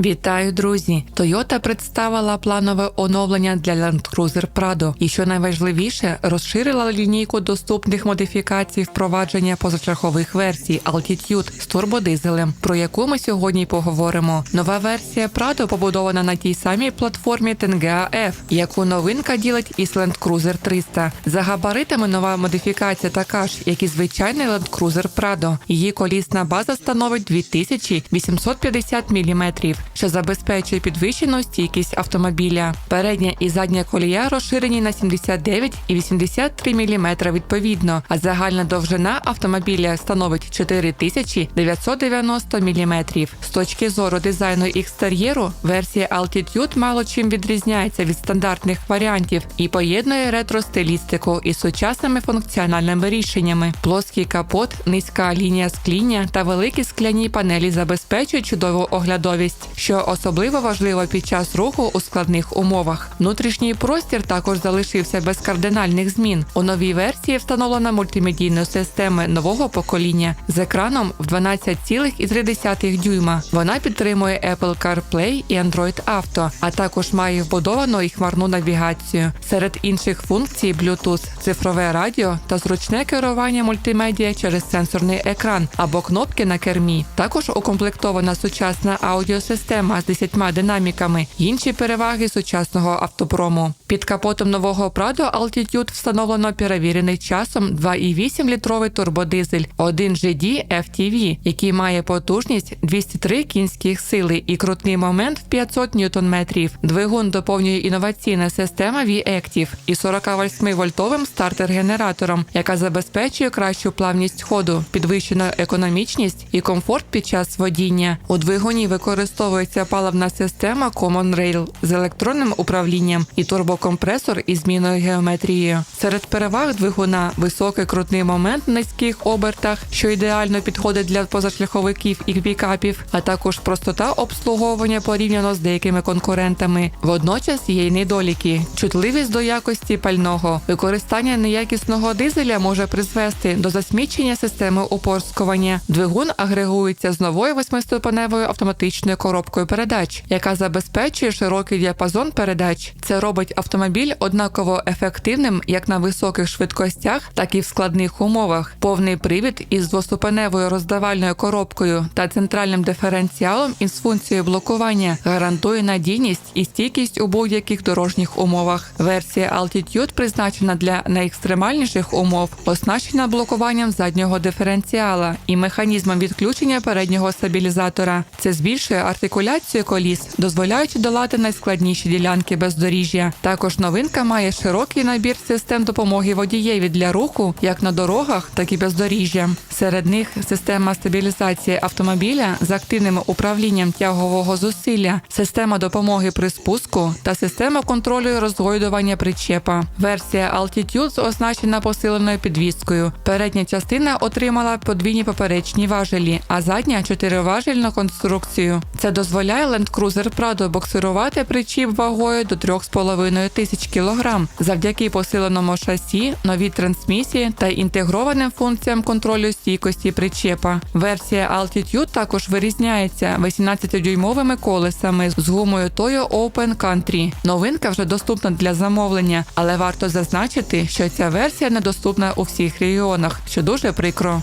Вітаю, друзі! Toyota представила планове оновлення для Land Cruiser Prado і, що найважливіше, розширила лінійку доступних модифікацій впровадження позачергових версій Altitude з турбодизелем, про яку ми сьогодні поговоримо. Нова версія Prado побудована на тій самій платформі Tenga F, яку новинка ділить із Land Cruiser 300. За габаритами нова модифікація така ж, як і звичайний Land Cruiser Prado. Її колісна база становить 2850 мм що забезпечує підвищену стійкість автомобіля. Передня і задня колія розширені на 79 і 83 мм відповідно, а загальна довжина автомобіля становить 4990 мм. З точки зору дизайну екстер'єру, версія Altitude мало чим відрізняється від стандартних варіантів і поєднує ретро-стилістику із сучасними функціональними рішеннями. Плоский капот, низька лінія скління та великі скляні панелі забезпечують чудову оглядовість що особливо важливо під час руху у складних умовах. Внутрішній простір також залишився без кардинальних змін. У новій версії встановлена мультимедійна система нового покоління з екраном в 12,3 дюйма. Вона підтримує Apple CarPlay і Android Auto, а також має вбудовану і хмарну навігацію. Серед інших функцій Bluetooth, цифрове радіо та зручне керування мультимедіа через сенсорний екран або кнопки на кермі. Також укомплектована сучасна аудіосистема система з 10 динаміками, інші переваги сучасного автопрому. Під капотом нового Prado Altitude встановлено перевірений часом 2,8-літровий турбодизель 1GD FTV, який має потужність 203 кінських сили і крутний момент в 500 ньютон-метрів. Двигун доповнює інноваційна система V-Active і 48-вольтовим стартер-генератором, яка забезпечує кращу плавність ходу, підвищену економічність і комфорт під час водіння. У двигуні використовується паливна система Common Rail з електронним управлінням і турбокомпресор із зміною геометрії. Серед переваг двигуна високий крутний момент в низьких обертах, що ідеально підходить для позашляховиків і пікапів, а також простота обслуговування порівняно з деякими конкурентами. Водночас є й недоліки, чутливість до якості пального. Використання неякісного дизеля може призвести до засмічення системи упорскування. Двигун агрегується з новою восьмиступеневою автоматичною коробкою передач, яка забезпечує широкий діапазон передач. Це робить автомобіль однаково ефективним як на високих швидкостях, так і в складних умовах. Повний привід із двоступеневою роздавальною коробкою та центральним диференціалом із функцією блокування гарантує надійність і стійкість у будь-яких дорожніх умовах. Версія Altitude призначена для найекстремальніших умов, оснащена блокуванням заднього диференціала і механізмом відключення переднього стабілізатора. Це збільшує артикуляцію коліс, дозволяючи долати найскладніші ділянки бездоріжжя. Також новинка має широкий набір систем допомоги водієві для руху як на дорогах, так і бездоріжжя. Серед них система стабілізації автомобіля з активним управлінням тягового зусилля, система допомоги при спуску та система контролю розгойдування причепа. Версія Altitude оснащена посиленою підвіскою. Передня частина отримала подвійні поперечні важелі, а задня чотириважельну конструкцію. Це дозволяє Land Cruiser Prado боксирувати причіп вагою до 3,5 тисяч кілограм завдяки посиленому шасі, новій трансмісії та інтегрованим функціям контролю стійкості причепа. Версія Altitude також вирізняється 18-дюймовими колесами з гумою Toyo Open Country. Новинка вже доступна для замовлення, але варто зазначити, що ця версія недоступна у всіх регіонах, що дуже прикро.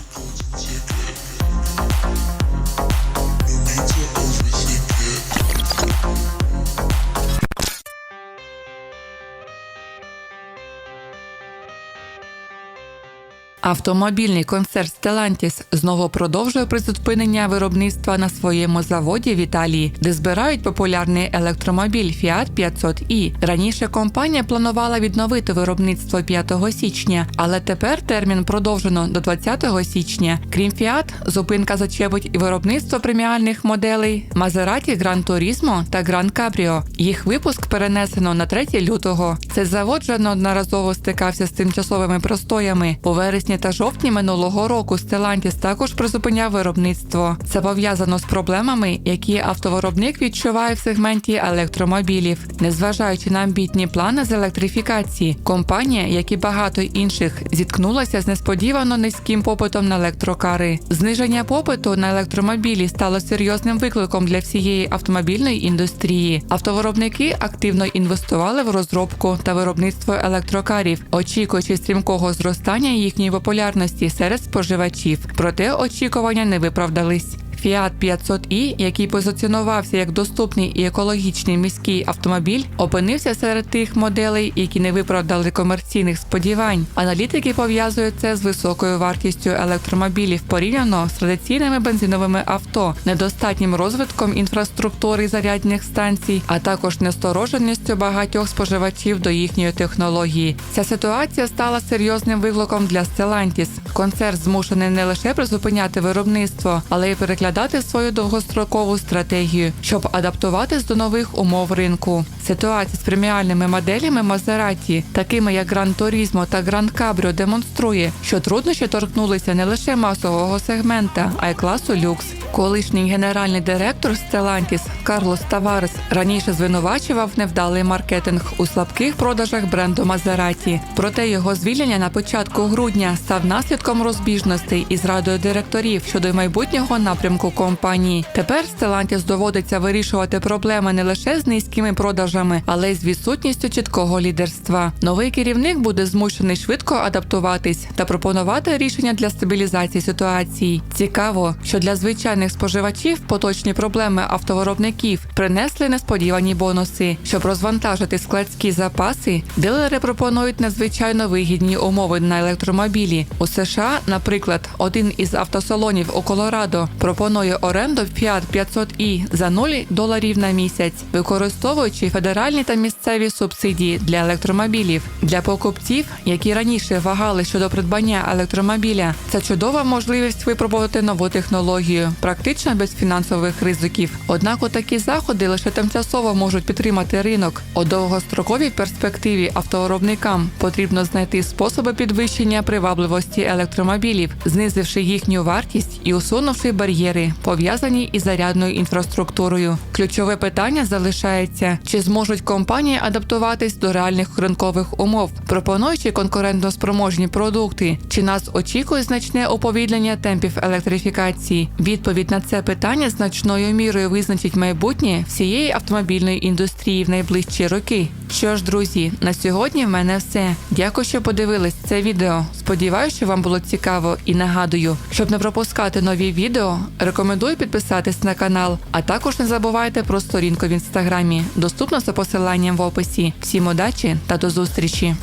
Автомобільний концерн Stellantis знову продовжує призупинення виробництва на своєму заводі в Італії, де збирають популярний електромобіль Fiat 500i. Раніше компанія планувала відновити виробництво 5 січня, але тепер термін продовжено до 20 січня. Крім Fiat, зупинка зачепить і виробництво преміальних моделей Maserati Gran Turismo та Gran Cabrio. Їх випуск перенесено на 3 лютого. Цей завод вже неодноразово стикався з тимчасовими простоями. У вересні березні та жовтні минулого року Stellantis також призупиняв виробництво. Це пов'язано з проблемами, які автовиробник відчуває в сегменті електромобілів. Незважаючи на амбітні плани з електрифікації, компанія, як і багато інших, зіткнулася з несподівано низьким попитом на електрокари. Зниження попиту на електромобілі стало серйозним викликом для всієї автомобільної індустрії. Автовиробники активно інвестували в розробку та виробництво електрокарів, очікуючи стрімкого зростання їхньої популярності серед споживачів. Проте очікування не виправдались. Fiat 500i, який позиціонувався як доступний і екологічний міський автомобіль, опинився серед тих моделей, які не виправдали комерційних сподівань. Аналітики пов'язують це з високою вартістю електромобілів порівняно з традиційними бензиновими авто, недостатнім розвитком інфраструктури зарядних станцій, а також настороженістю багатьох споживачів до їхньої технології. Ця ситуація стала серйозним викликом для Stellantis. Концерн змушений не лише призупиняти виробництво, але й переглядати свою довгострокову стратегію, щоб адаптуватись до нових умов ринку. Ситуація з преміальними моделями Мазераті, такими як Гран Turismo та Гран Кабріо, демонструє, що труднощі торкнулися не лише масового сегмента, а й класу люкс. Колишній генеральний директор Stellantis Карлос Таварес раніше звинувачував невдалий маркетинг у слабких продажах бренду Maserati. Проте його звільнення на початку грудня став наслідком розбіжностей із радою директорів щодо майбутнього напрямку компанії. Тепер Stellantis доводиться вирішувати проблеми не лише з низькими продажами, але й з відсутністю чіткого лідерства. Новий керівник буде змушений швидко адаптуватись та пропонувати рішення для стабілізації ситуації. Цікаво, що для звичайних споживачів поточні проблеми автовиробників принесли несподівані бонуси. Щоб розвантажити складські запаси, дилери пропонують надзвичайно вигідні умови на електромобілі. У США, наприклад, один із автосалонів у Колорадо пропонує оренду Fiat 500i за 0 доларів на місяць, використовуючи федеральні та місцеві субсидії для електромобілів. Для покупців, які раніше вагали щодо придбання електромобіля, це чудова можливість випробувати нову технологію, практично без фінансових ризиків. Однак у такі заходи лише тимчасово можуть підтримати ринок. У довгостроковій перспективі автовиробникам потрібно знайти способи підвищення привабливості електромобілів, знизивши їхню вартість і усунувши бар'єри, пов'язані із зарядною інфраструктурою. Ключове питання залишається: чи зможуть компанії адаптуватись до реальних ринкових умов, пропонуючи конкурентноспроможні продукти, чи нас очікує значне уповільнення темпів електрифікації? Відповідь на це питання значною мірою визначить майбутнє всієї автомобільної індустрії в найближчі роки. Що ж, друзі, на сьогодні в мене все. Дякую, що подивились це відео. Сподіваюся, що вам було цікаво і нагадую, щоб не пропускати нові відео, рекомендую підписатись на канал, а також не забувайте про сторінку в інстаграмі, доступно за посиланням в описі. Всім удачі та до зустрічі!